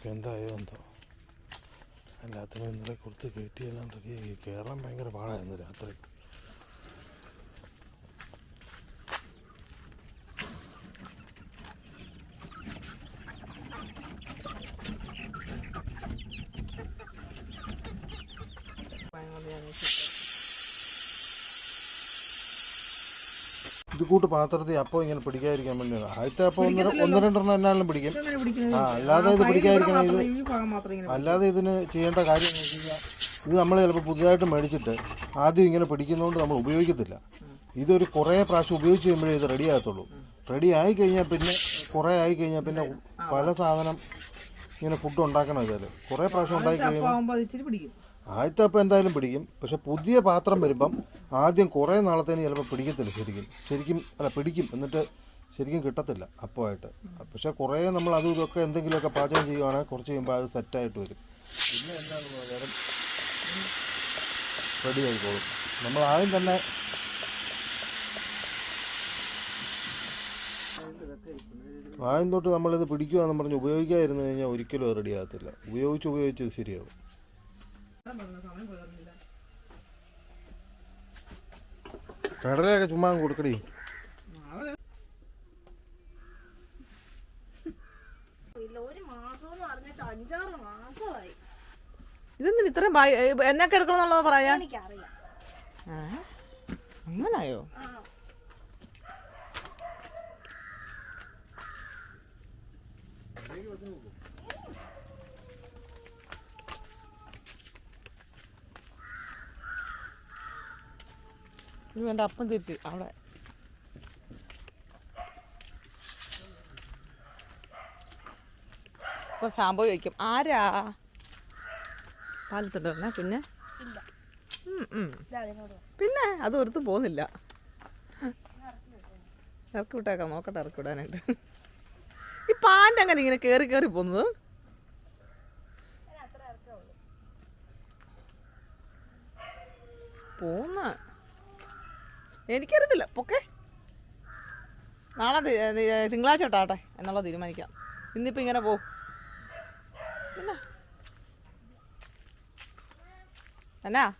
കുഞ്ഞുങ്ങളൊക്കെ എന്തായോ എന്തോ. എല്ലാത്തിനും ഇന്നലെ കൊടുത്ത് കയറ്റിയെല്ലാം റെഡിയാക്കി. കയറാൻ ഭയങ്കര പാടായിരുന്നു രാത്രി. ഇത് കൂട്ട് പാത്രത്തിൽ അപ്പം ഇങ്ങനെ പിടിക്കാതിരിക്കാൻ വേണ്ടിയാണ് ആദ്യത്തെ അപ്പം ഒന്ന് ഒന്ന് രണ്ടെണ്ണം എന്നാലും പിടിക്കും. ആ അല്ലാതെ ഇത് പിടിക്കാതിരിക്കണം ഇത് അല്ലാതെ ഇതിന് ചെയ്യേണ്ട കാര്യം എന്ന് വെച്ച് കഴിഞ്ഞാൽ ഇത് നമ്മൾ ചിലപ്പോൾ പുതുതായിട്ട് മേടിച്ചിട്ട് ആദ്യം ഇങ്ങനെ പിടിക്കുന്നതുകൊണ്ട് നമ്മൾ ഉപയോഗിക്കത്തില്ല. ഇതൊരു കുറേ പ്രാവശ്യം ഉപയോഗിച്ച് കഴിയുമ്പോഴേ ഇത് റെഡി ആകത്തുള്ളൂ. റെഡി ആയി കഴിഞ്ഞാൽ പിന്നെ കുറേ ആയി കഴിഞ്ഞാൽ പിന്നെ പല സാധനം ഇങ്ങനെ ഫുഡ് ഉണ്ടാക്കണം ഇതിൽ കുറേ പ്രാവശ്യം ഉണ്ടാക്കി കഴിയുമ്പോൾ ആകുമ്പോൾ അത് ഇച്ചിരി പിടിക്കും ആദ്യത്തെ അപ്പം എന്തായാലും പിടിക്കും. പക്ഷെ പുതിയ പാത്രം വരുമ്പം ആദ്യം കുറേ നാളത്തേന് ചിലപ്പോൾ പിടിക്കത്തില്ല ശരിക്കും. ശരിക്കും അല്ല പിടിക്കും. എന്നിട്ട് ശരിക്കും കിട്ടത്തില്ല അപ്പമായിട്ട്. പക്ഷേ കുറേ നമ്മൾ അതും ഇതൊക്കെ എന്തെങ്കിലുമൊക്കെ പാചകം ചെയ്യുവാണെങ്കിൽ കുറച്ച് കഴിയുമ്പോൾ അത് സെറ്റായിട്ട് വരും. പിന്നെ എന്താണെന്ന് പറഞ്ഞാലും റെഡി ആയിക്കോളും. നമ്മൾ ആദ്യം തന്നെ ആദ്യം തൊട്ട് നമ്മളിത് പിടിക്കുകയെന്ന് പറഞ്ഞ് ഉപയോഗിക്കാതിരുന്നു കഴിഞ്ഞാൽ ഒരിക്കലും റെഡി ആകത്തില്ല. ഉപയോഗിച്ച് ഉപയോഗിച്ച് ശരിയാവും. കടലയൊക്കെ ചുമ്മാ കൊടുക്കടി. ഇല്ല ഒരു മാസം എന്ന് പറഞ്ഞിട്ട് അഞ്ചാറ് മാസമായി. ഇതെന്തിന് ഇത്രയും എന്നൊക്കെ എടുക്കണം എന്നുള്ളത് പറയാ? എനിക്കറിയാം. അങ്ങനായോ ആ ഇനി എന്റെ അപ്പം തിരിച്ച് അവിടെ. ഇപ്പൊ സാമ്പോ ചോദിക്കും ആരാ? പാലത്തുണ്ടെ പിന്നെ. പിന്നെ അത് ഒരുത്തും പോകുന്നില്ല. ഇറക്കി വിട്ടേക്കാം നോക്കട്ടെ ഇറക്കി വിടാനായിട്ട്. ഈ പാന്റെ അങ്ങനെ ഇങ്ങനെ കയറി കയറി പോകുന്നത്? ഞാൻ അത്ര ഇറക്കേ ഉള്ളൂ പോന്ന എനിക്കറിയത്തില്ല. പൊക്കെ. നാളെ തിങ്കളാഴ്ച തൊട്ടാട്ടെ എന്നുള്ളത് തീരുമാനിക്കാം. ഇന്നിപ്പോൾ ഇങ്ങനെ പോ പിന്നെ. എന്നാ?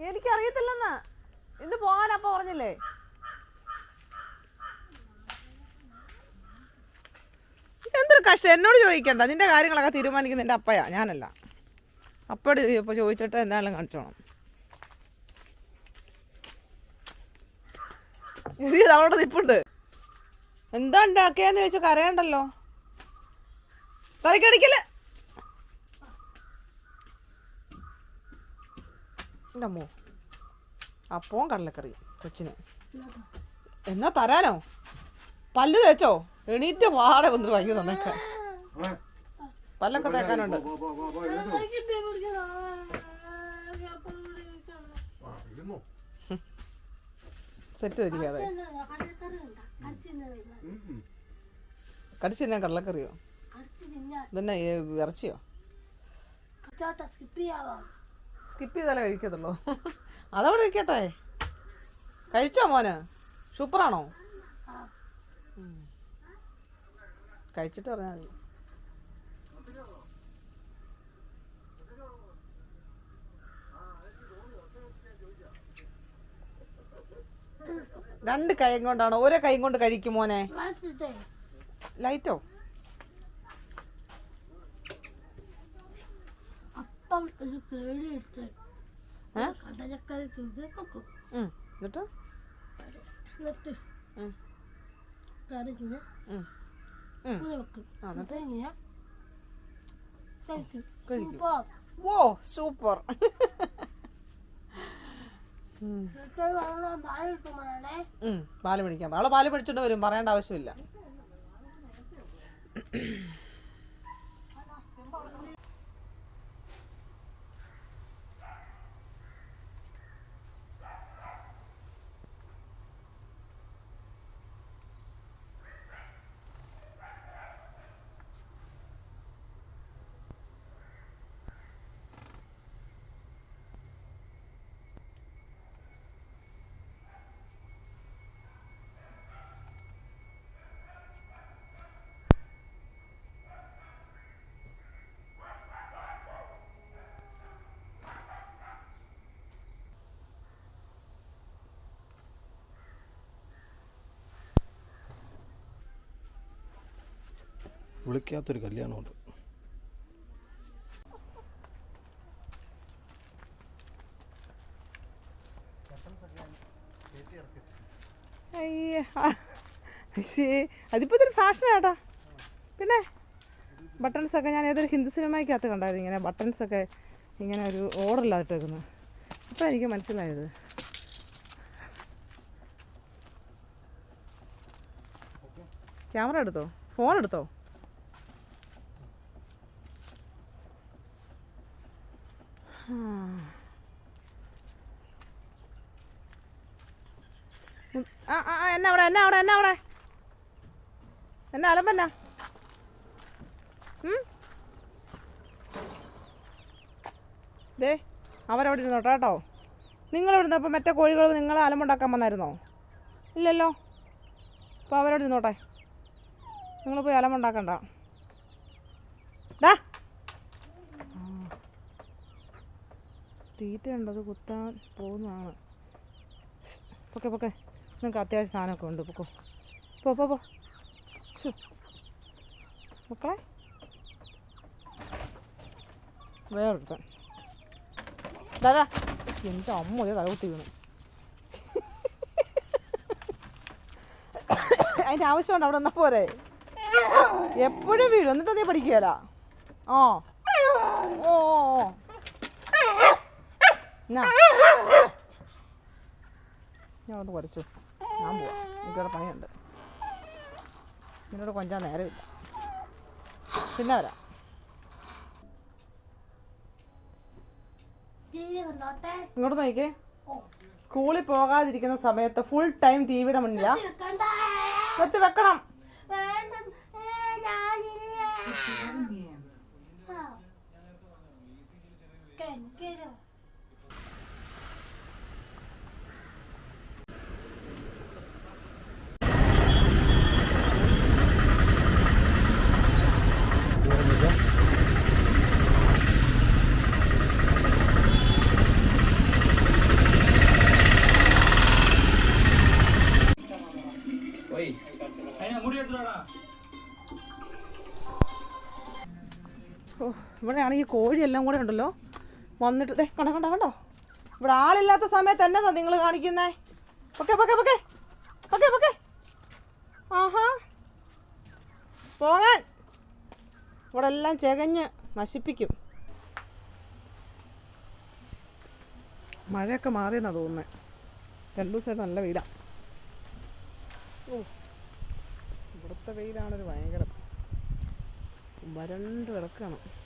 എനിക്കറിയത്തില്ലെന്ന്. ഇന്ന് പോകാനപ്പ പറഞ്ഞില്ലേ? എന്തൊരു കഷ്ടം. എന്നോട് ചോദിക്കണ്ട. നിന്റെ കാര്യങ്ങളൊക്കെ തീരുമാനിക്കുന്ന എന്റെ അപ്പയാ. ഞാനല്ല. അപ്പോഴ് ഇപ്പോൾ ചോദിച്ചിട്ട് എന്തായാലും കാണിച്ചോണം. ഇത് അവിടെ നിപ്പുണ്ട്. എന്താ ഉണ്ടാക്കിയെന്ന് ചോദിച്ചാൽ കരയണ്ടല്ലോ. തലക്കടിക്കൽ അമ്മോ. അപ്പവും കടലക്കറി കൊച്ചിന്. എന്നാ തരാനോ? പല്ല് തേച്ചോ? എണീറ്റ് പാടെ വന്നിട്ട് വാങ്ങി തന്നേക്കാൻ പല്ലൊക്കെ തേക്കാനുണ്ട്. തെറ്റ് തിരിക്കാതെ കടിച്ചു തിന്നാൻ കടലക്കറിയോ? ഇതന്നെ ഇറച്ചിയോ? സ്കിപ്പ് ചെയ്താലേ കഴിക്കത്തുള്ളൂ. അതവിടെ ഇരിക്കട്ടെ. കഴിച്ചോ മോന്? സൂപ്പറാണോ. കഴിച്ചിട്ട് പറഞ്ഞാൽ മതി. രണ്ട് കൈ കൊണ്ടാണോ? ഒരേ കൈ കൊണ്ട് കഴിക്കും മോനെ. ലൈറ്റോ അപ്പം കടലക്കറി വെക്കും. എന്നിട്ട്? എന്നിട്ട്. കറി വെക്കും. എന്നിട്ട്? കഴിക്കും. ഓ സൂപ്പർ. പാൽ പിടിക്കാൻ അവളെ പാൽ പിടിച്ചോണ്ട് വരും പറയേണ്ട ആവശ്യമില്ല. വിളിക്കാത്തൊരു കല്യാണമുണ്ട്. അതിപ്പോ ഫാഷൻ ഫാഷനാട്ടാ പിന്നെ ബട്ടൺസ് ഒക്കെ ഞാൻ ഏതൊരു ഹിന്ദി സിനിമയ്ക്കകത്ത് കണ്ടായിരുന്നു ഇങ്ങനെ ബട്ടൺസ് ഒക്കെ ഇങ്ങനെ ഒരു ഓർഡറിലായിട്ടേക്കുന്നത് അപ്പോൾ എനിക്ക് മനസ്സിലായത്. ക്യാമറ എടുത്തോ? ഫോൺ എടുത്തോ? ആ ആ എന്നാ അവിടെ എന്നാ അവിടെ എന്നാ അവിടെ? എന്നാ അലമ്പന്നാ? ദേ അവരവിടെ ഇരുന്നോട്ടോ കേട്ടോ. നിങ്ങളിവിടുന്ന് ഇരുന്നപ്പോൾ മറ്റേ കോഴികൾ നിങ്ങൾ അലമ്പുണ്ടാക്കാൻ വന്നായിരുന്നോ? ഇല്ലല്ലോ. അപ്പോൾ അവരോട് ഇരുന്നോട്ടെ. നിങ്ങൾ പോയി അലമ്പുണ്ടാക്കണ്ട ഡാ ആ. തീറ്റ ഉണ്ടത് കുത്താൻ പോകുന്നതാണ്. പൊക്കെ പൊക്കെ. നിങ്ങൾക്ക് അത്യാവശ്യം സാധനമൊക്കെ ഉണ്ട് പൊക്കോ. പോ പോ പോ. മക്കളെ. വേറൊരുത്തൻ. ദാദാ എന്റെ അമ്മ ഒരു തലകുത്തി വീണു. അതിന്റെ ആവശ്യമുണ്ട് അവിടെ വന്നാൽ പോരെ. എപ്പോഴും വീഴും. എന്നിട്ട് അതേ പഠിക്കുകയല്ല. ഓ ഓ, ഓ. ഞാൻ ഒന്ന് കുറച്ചു ഞാൻ പോവാം. എനിക്കവിടെ പണിയുണ്ട്. നിന്നോട് കൊഞ്ചാൻ നേരമില്ല. പിന്നെ വരാം. ഇങ്ങോട്ട് നോക്കിക്കേ. സ്കൂളിൽ പോകാതിരിക്കുന്ന സമയത്ത് ഫുൾ ടൈം ടി വിയുടെ മുന്നിലാ. നിർത്തി വെക്കണം. വേണ്ട. ഓ ഇവിടെ ആണെങ്കിൽ കോഴിയെല്ലാം കൂടെ ഉണ്ടല്ലോ. വന്നിട്ട് ദേ കണ്ട കണ്ടോ കണ്ടോ? ഇവിടെ ആളില്ലാത്ത സമയത്ത് എന്നതാ നിങ്ങൾ കാണിക്കുന്നേ? ഓക്കെ പൊക്കെ പൊക്കെ. പൊക്കെ പൊക്കെ. ആഹാ. പോകാൻ. ഇവിടെ എല്ലാം ചെകഞ്ഞ് നശിപ്പിക്കും. മഴയൊക്കെ മാറിയെന്നാ തോന്നുന്നത് രണ്ടു ദിവസമായിട്ട് നല്ല വെയിലാണ് ഓ ഇവിടുത്തെ വെയിലാണൊരു ഭയങ്കരം. വരണ്ട് കിടക്കണം.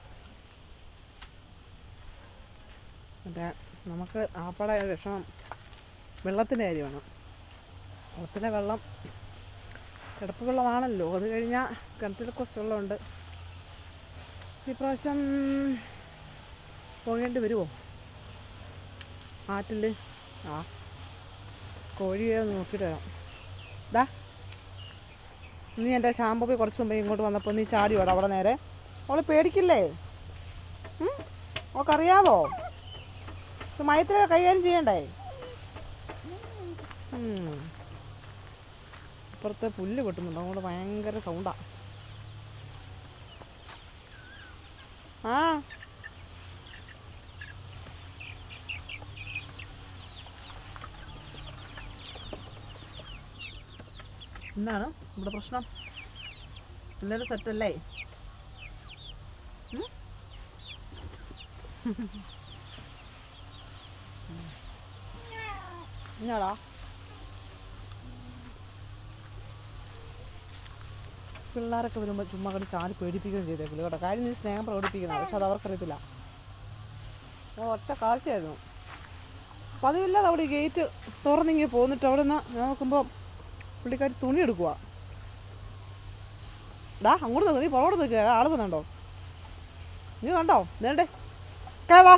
മറ്റേ നമുക്ക് ആപ്പടെ വിഷമം വെള്ളത്തിന്റെ കാര്യമാണ് കുളത്തിലെ വെള്ളം കിടപ്പ് വെള്ളമാണല്ലോ. അത് കഴിഞ്ഞാൽ കിണറ്റിൽ കുറച്ച് വെള്ളമുണ്ട് ഇപ്രാവശ്യം പോകേണ്ടി വരുമോ ആറ്റിൽ ആ കോഴിയെ നോക്കിയിട്ട് വരാം. ദാ നീ എന്റെ ഷാമ്പൊക്കെ കുറച്ച് മുമ്പ് ഇങ്ങോട്ട് വന്നപ്പോൾ നീ ചാടി അവിടെ നേരെ. അവൾ പേടിക്കില്ലേ? അവൾക്കറിയാവോ? ഇത് മയത്തിലൊക്കെ കൈകാര്യം ചെയ്യണ്ടേ? അപ്പുറത്തെ പുല്ല് വെട്ടുന്നുണ്ട് അങ്ങോട്ട് ഭയങ്കര സൗണ്ടാ. ആ. എന്താണ് ഇവിടെ പ്രശ്നം? എല്ലാവരും സെറ്റല്ലേ എന്നാടാ പിള്ളേരൊക്കെ വരുമ്പോൾ ചുമ്മാ കണ്ട് ചാടി പേടിപ്പിക്കുകയും ചെയ്തേക്കില്ല കേട്ടോ കാര്യം നീ സ്നേഹം പ്രകടിപ്പിക്കുന്നത് പക്ഷെ അത് അവർക്കറിയത്തില്ല ഞാൻ ഒറ്റ കാഴ്ചയായിരുന്നു. പതിവില്ലാതെ അവിടെ ഈ ഗേറ്റ് തുറന്നിങ്ങി പോന്നിട്ട് അവിടെ നിന്ന് ഞാൻ നോക്കുമ്പോൾ പുള്ളിക്കാരി തുണി എടുക്കുക ഡാ അങ്ങോട്ട് നോക്ക് നീ പുറകോട്ട് നോക്കുക ആൾ വന്നുണ്ടോ? നീ കണ്ടോ നേരണ്ടേ. കേവാ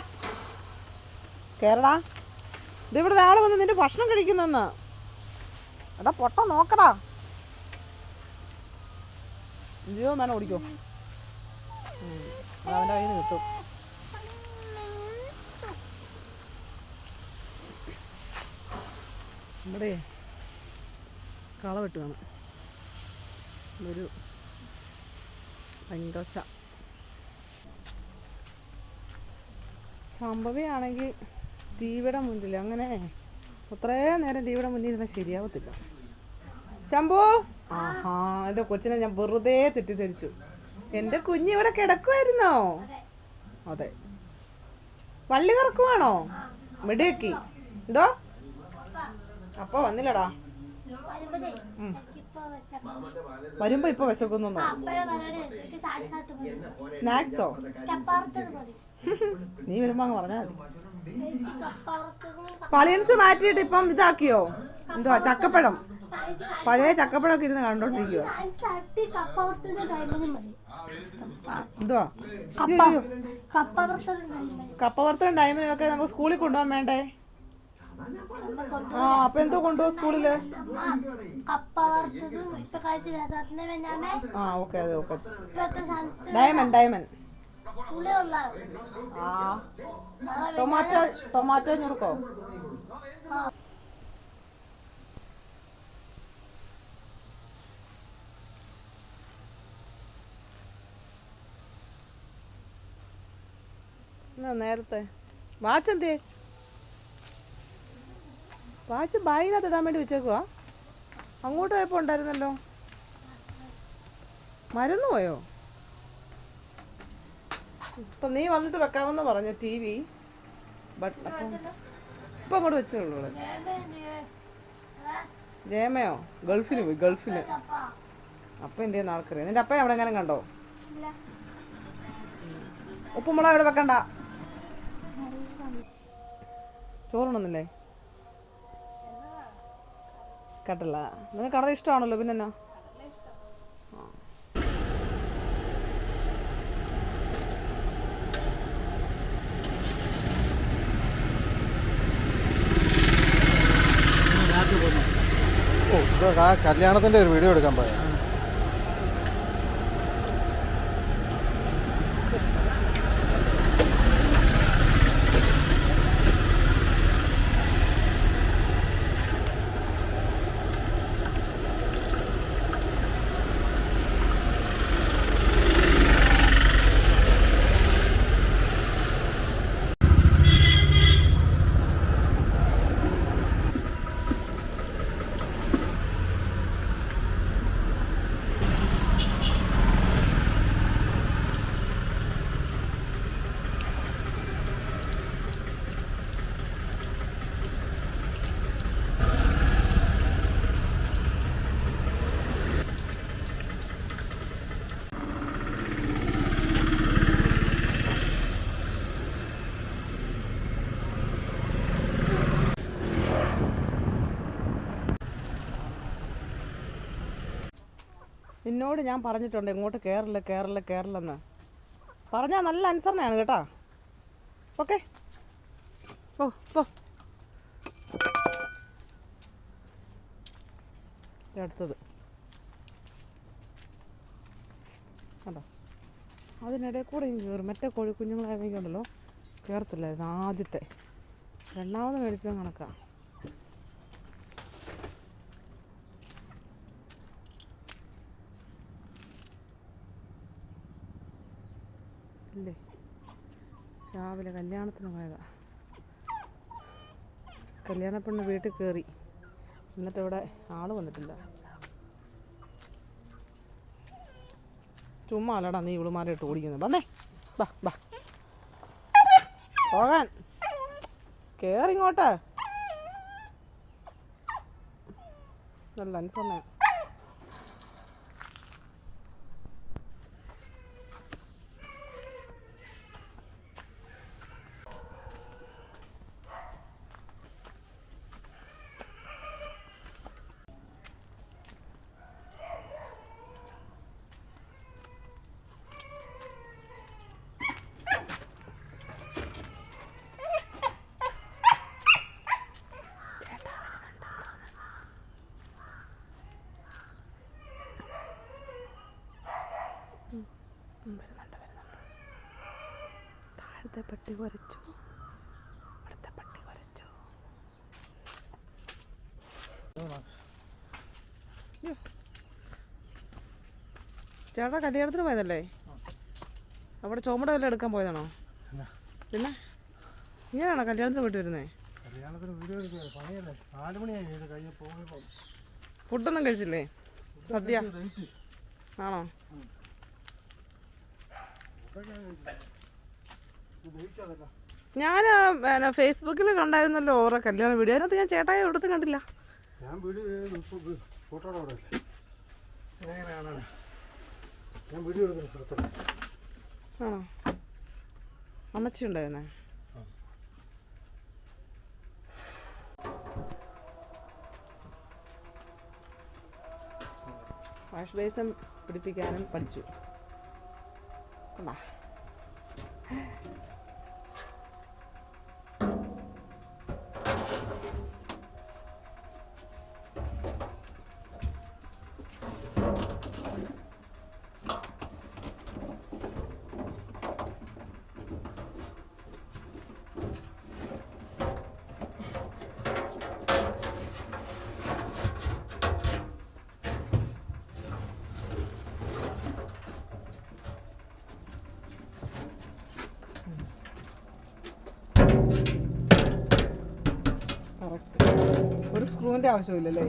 കേരടാ ഇതിവിടെ ഒരാൾ വന്ന് നിന്റെ ഭക്ഷണം കഴിക്കുന്നെന്ന്. എടാ പൊട്ട നോക്കടാ. ജിയോ നന ഓടിക്കോ. അവന്റെ കയ്യിൽ കിട്ടും. ഇവിടെ കള വെട്ടുകയാണ് ഒരു ഭയങ്കര ശാംഭവിയാണെങ്കിൽ ടിവിയുടെ മുന്നിൽ അങ്ങനെ അത്രേ നേരം ടിവിയുടെ മുന്നിൽ ഇരുന്നാൽ ശരിയാവത്തില്ല. ശംഭു! ആഹാ എന്റെ കൊച്ചിനെ ഞാൻ വെറുതെ തെറ്റിദ്ധരിച്ചു. എന്റെ കുഞ്ഞ് ഇവിടെ കിടക്കുമായിരുന്നോ അതെ. വള്ളി കറക്കുവാണോ? വെടിവെക്കി എന്തോ? അപ്പൊ വന്നില്ലടാ വരുമ്പതേ ഉം. ഇപ്പൊ വിശക്കുന്നു. വരുമ്പോ ഇപ്പൊ വിശക്കുന്നു സ്നാക്സോ നീ വരുമ്പോ അങ്ങ് പറഞ്ഞാ പളിയൻസ് മാറ്റിയിട്ട് ഇപ്പം ഇതാക്കിയോ? എന്തുവാ ചക്കപ്പഴം? പഴയ ചക്കപ്പഴമൊക്കെ ഇരുന്ന് കണ്ടോണ്ടിരിക്കുക എന്തുവാ? കപ്പ. ഡയമണ്ടും നമുക്ക് സ്കൂളിൽ കൊണ്ടുപോകാൻ വേണ്ടേ? ആ അപ്പൊ എന്തോ സ്കൂളിൽ? ആ ഓക്കെ അതെ ഓക്കെ. Diamond diamond. ആ. ടൊമാറ്റോ ടൊമാറ്റോ ഞുറുക്കോ? നേരത്തെ. വാച്ച് എന്തേ വാച്ച് ബാഗിനകത്ത് ഇടാൻ വേണ്ടി വെച്ചേക്കുവാ. അങ്ങോട്ട് പോയപ്പോൾ ഉണ്ടായിരുന്നല്ലോ. മരുന്ന് പോയോ? ഇപ്പൊ നീ വന്നിട്ട് വെക്കാമെന്ന് പറഞ്ഞു ടി വി. ബട്ട് അപ്പം ഇപ്പൊ അങ്ങോട്ട് വെച്ചേ ഉള്ളൂ. ജയമയോ ഗൾഫിന് പോയി ഗൾഫിന്. അപ്പൊ. എന്ത് ചെയ്യുന്ന ആൾക്കറിയാം നിന്റെ അപ്പം അവിടെ എങ്ങനെ കണ്ടോ? ഉപ്പുമുളക് എവിടെ വെക്കണ്ട. ചോറുണ്ടെന്നില്ലേ കട്ടല്ല നിനക്ക് കടല ഇഷ്ടമാണല്ലോ പിന്നെ. എന്നാ കല്യാണത്തിന്റെ ഒരു വീഡിയോ എടുക്കാൻ പോയാ നിന്നോട് ഞാൻ പറഞ്ഞിട്ടുണ്ട് ഇങ്ങോട്ട് കയറില്ല കയറില്ല കയറില്ലെന്ന് പറഞ്ഞാൽ നല്ല അനുസരണയാണ് കേട്ടാ. ഓക്കെ ഓ ഓ അടുത്തത്. കണ്ടോ? അതിനിടയിൽ കൂടെ കയറും മറ്റേ കോഴി കുഞ്ഞുങ്ങളായിരുന്നെങ്കിൽ ഉണ്ടല്ലോ? കയറത്തില്ലായിരുന്നു ആദ്യത്തെ. രണ്ടാമത് മേടിച്ചത് കണക്കാ. ഇല്ലേ? രാവിലെ കല്യാണത്തിന് പോയതാ. കല്യാണ പെണ്ണ് വീട്ടിൽ കയറി എന്നിട്ട് ഇവിടെ ആൾ വന്നിട്ടില്ല. ചുമ്മാ അല്ലടാ നീ ഇവളുമാരെ ഇട്ട് ഓടിക്കുന്നത്. വന്നേ. ബാ ബാ പോകാൻ. കേറിങ്ങോട്ട് നല്ല അനുസരണ താഴത്തെ പട്ടി കുറച്ചു ഇവിടുത്തെ പട്ടി കുരച്ചു ചേട്ടാ കല്യാണത്തിന് പോയതല്ലേ അവിടെ ചോമട വല്ലതും എടുക്കാൻ പോയതാണോ പിന്നെ ഇങ്ങനെയാണോ കല്യാണത്തിന് പോയിട്ട് വരുന്നേ ഫുഡൊന്നും കഴിച്ചില്ലേ സദ്യ ആണോ ഞാൻ പിന്നെ ഫേസ്ബുക്കിൽ കണ്ടായിരുന്നല്ലോ ഓരോ കല്യാണ വീഡിയോ അതിനകത്ത് ഞാൻ ചേട്ടായി എവിടുത്തെ കണ്ടില്ല. ഞാൻ വീഡിയോ ഞാൻ വീഡിയോ എടുക്കുന്ന സ്ഥലത്തല്ല. ആണോ? അമ്മച്ചി ഉണ്ടായിരുന്നേ വാഷ് ബേസം പിടിപ്പിക്കാനും പഠിച്ചു. സ്ക്രൂവിന്റെ ആവശ്യമില്ലല്ലേ?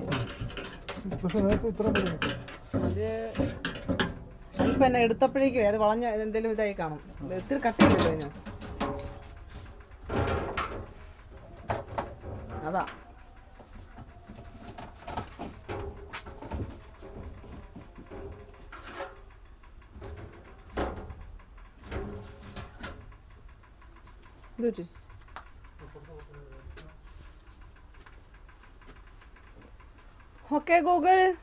അല്ലേ നേരത്തെ എന്നെ എടുത്തപ്പോഴേക്കും അത് വളഞ്ഞ എന്തെങ്കിലും ഇതായി കാണും. ഒത്തിരി കട്ടിയില്ലല്ലോ ഞാൻ അതാ. ഇത് Okay, Google.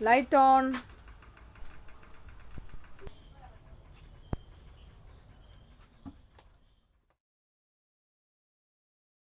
Light on.